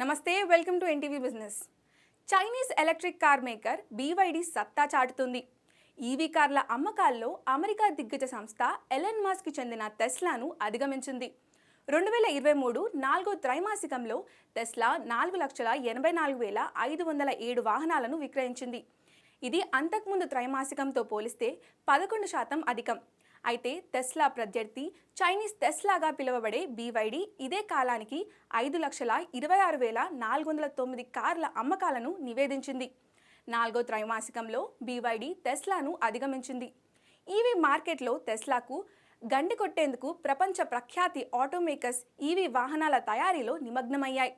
నమస్తే welcome to NTV business. Chinese electric car maker BYD సత్తా చాటుతుంది. ఈవీ కార్ల అమ్మకాల్లో అమెరికా దిగ్గజ సంస్థ ఎలన్ మాస్కి చెందిన టెస్లాను అధిగమించింది. రెండు వేల ఇరవై మూడు నాలుగో త్రైమాసికంలో టెస్లా నాలుగు లక్షల ఎనభై నాలుగు వేల ఐదు వందల ఏడు వాహనాలను విక్రయించింది. ఇది అంతకుముందు త్రైమాసికంతో పోలిస్తే పదకొండు శాతం అధికం. అయితే టెస్లా ప్రత్యర్థి చైనీస్ టెస్లాగా పిలువబడే బీవైడి ఇదే కాలానికి ఐదు లక్షల ఇరవై ఆరు వేల నాలుగు వందల తొమ్మిది కార్ల అమ్మకాలను నివేదించింది. నాలుగో త్రైమాసికంలో బీవైడి టెస్లాను అధిగమించింది. ఈవీ మార్కెట్లో టెస్లాకు గండి కొట్టేందుకు ప్రపంచ ప్రఖ్యాతి ఆటోమేకర్స్ ఈవీ వాహనాల తయారీలో నిమగ్నమయ్యాయి.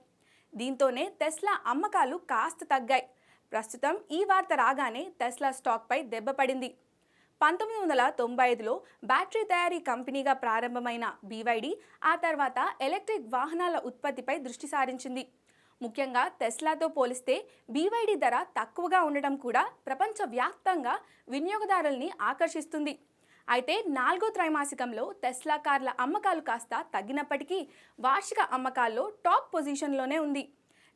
దీంతోనే టెస్లా అమ్మకాలు కాస్త తగ్గాయి. ప్రస్తుతం ఈ వార్త రాగానే టెస్లా స్టాక్పై దెబ్బ పడింది. పంతొమ్మిది వందల తొంభై ఐదులో బ్యాటరీ తయారీ కంపెనీగా ప్రారంభమైన బీవైడి ఆ తర్వాత ఎలక్ట్రిక్ వాహనాల ఉత్పత్తిపై దృష్టి సారించింది. ముఖ్యంగా టెస్లాతో పోలిస్తే బీవైడి ధర తక్కువగా ఉండడం కూడా ప్రపంచవ్యాప్తంగా వినియోగదారుల్ని ఆకర్షిస్తుంది. అయితే నాలుగో త్రైమాసికంలో టెస్లా కార్ల అమ్మకాలు కాస్త తగ్గినప్పటికీ వార్షిక అమ్మకాల్లో టాప్ పొజిషన్లోనే ఉంది.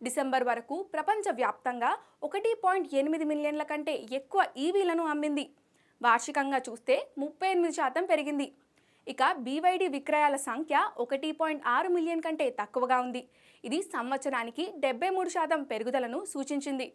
డిసెంబర్ వరకు ప్రపంచవ్యాప్తంగా ఒకటి పాయింట్ ఎనిమిది మిలియన్ల కంటే ఎక్కువ ఈవీలను అమ్మింది. వార్షికంగా చూస్తే ముప్పై ఎనిమిది శాతం పెరిగింది. ఇక బీవైడి విక్రయాల సంఖ్య ఒకటి పాయింట్ ఆరు మిలియన్ కంటే తక్కువగా ఉంది. ఇది సంవత్సరానికి డెబ్బై మూడు శాతం పెరుగుదలను సూచించింది.